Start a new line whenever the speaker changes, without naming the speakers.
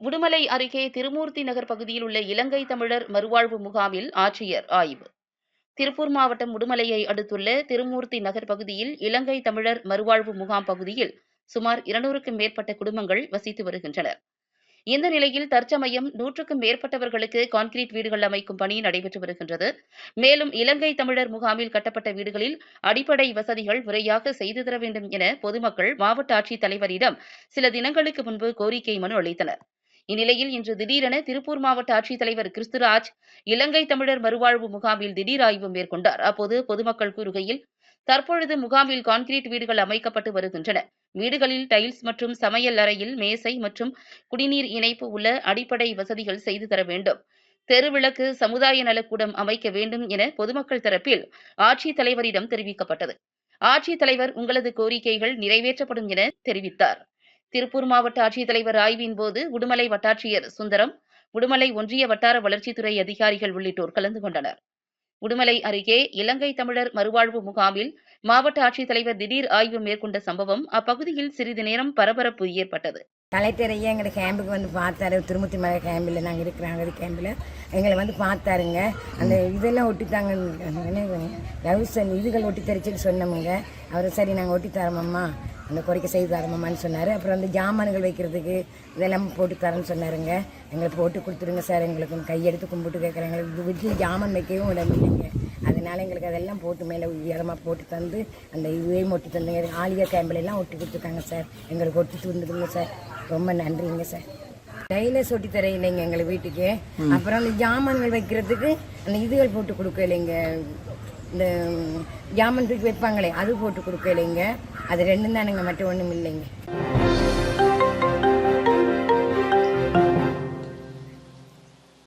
உடுமலை அருகே திருமூர்த்தி நகர் பகுதியில் உள்ள இலங்கை தமிழர் மறுவாழ்வு முகாமில் ஆட்சியர் ஆய்வு. திருப்பூர் மாவட்டம் உடுமலையை அடுத்துள்ள திருமூர்த்தி நகர் பகுதியில் இலங்கை தமிழர் மறுவாழ்வு முகாம் பகுதியில் சுமார் இருநூறுக்கும் மேற்பட்ட குடும்பங்கள் வசித்து வருகின்றனர். இந்த நிலையில் தற்சமயம் நூற்றுக்கும் மேற்பட்டவர்களுக்கு கான்கிரீட் வீடுகள் அமைக்கும் பணி நடைபெற்று வருகின்றது. மேலும் இலங்கை தமிழர் முகாமில் கட்டப்பட்ட வீடுகளில் அடிப்படை வசதிகள் முறையாக செய்து தர வேண்டும் என பொதுமக்கள் மாவட்ட ஆட்சித் தலைவரிடம் சில தினங்களுக்கு முன்பு கோரிக்கை மனு அளித்தனர். இந்நிலையில் இன்று திடீரென திருப்பூர் மாவட்ட ஆட்சித்தலைவர் கிறிஸ்துராஜ் இலங்கை தமிழர் மறுவாழ்வு முகாமில் திடீர் ஆய்வு மேற்கொண்டார். அப்போது பொதுமக்கள் கூறுகையில் தற்பொழுது முகாமில் கான்கிரீட் வீடுகள் அமைக்கப்பட்டு வருகின்றன. வீடுகளில் டைல்ஸ் மற்றும் சமையல் அறையில் மேசை மற்றும் குடிநீர் இணைப்பு உள்ள அடிப்படை வசதிகள் செய்து தர வேண்டும். தெருவிளக்கு சமுதாய நலக்கூடம் அமைக்க வேண்டும் என பொதுமக்கள் தரப்பில் ஆட்சித்தலைவரிடம் தெரிவிக்கப்பட்டது. ஆட்சித்தலைவர் உங்களது கோரிக்கைகள் நிறைவேற்றப்படும் என தெரிவித்தார். திருப்பூர் மாவட்ட ஆட்சித்தலைவர் ஆய்வின் போது உடுமலை வட்டாட்சியர் சுந்தரம் உடுமலை ஒன்றிய வட்டார வளர்ச்சித்துறை அதிகாரிகள் உள்ளிட்டோர் கலந்து கொண்டனர். உடுமலை அருகே இலங்கை தமிழர் மறுவாழ்வு முகாமில் மாவட்ட ஆட்சித்தலைவர் திடீர் ஆய்வு மேற்கொண்ட சம்பவம் அப்பகுதியில் சிறிது நேரம் பரபரப்பு ஏற்பட்டது.
கலெக்டர் ஐயா எங்களை கேம்புக்கு வந்து பார்த்தாரு. திருமூர்த்தி மலை கேம்பில் நாங்கள் இருக்கிறாங்க. அது கேம்பில் எங்களை வந்து பார்த்தாருங்க. அந்த இதெல்லாம் ஒட்டித்தாங்க. ரவுசன் இதுகள் ஒட்டி தரிச்சுன்னு சொன்னோமுங்க. அவர் சரி நாங்கள் ஒட்டி தரோமம்மா அந்த குறைக்க செய்து தரமான்னு சொன்னார். அப்புறம் அந்த ஜாமான்கள் வைக்கிறதுக்கு இதெல்லாம் போட்டு தரேன்னு சொன்னாருங்க. எங்களுக்கு போட்டு கொடுத்துருங்க சார். எங்களுக்கு கையெடுத்து கும்பிட்டு கேட்குறாங்க எங்களுக்கு வீட்டில் ஜாமான் வைக்கவும் இடம் இல்லைங்க. அதனால் எங்களுக்கு அதெல்லாம் போட்டு மேலே உயரமாக போட்டு தந்து அந்த இதையும் ஒட்டி தந்துங்க ஆலியா கேம்பிலெல்லாம் ஒட்டி கொடுத்துருக்காங்க சார். எங்களுக்கு ஒட்டி தந்துடுங்க சார். ரொம்ப நன்றிங்க சார். டைல ஒட்டி தர இல்லைங்க எங்களை வீட்டுக்கு. அப்புறம் அந்த ஜாமான்கள் வைக்கிறதுக்கு அந்த இதுகள் போட்டு கொடுக்க இல்லைங்க. இந்த ஜாமான் தூக்கி வைப்பாங்களே அது போட்டு கொடுக்க இல்லைங்க. அது ரெண்டும் தானுங்க மட்டும் ஒன்றும் இல்லைங்க.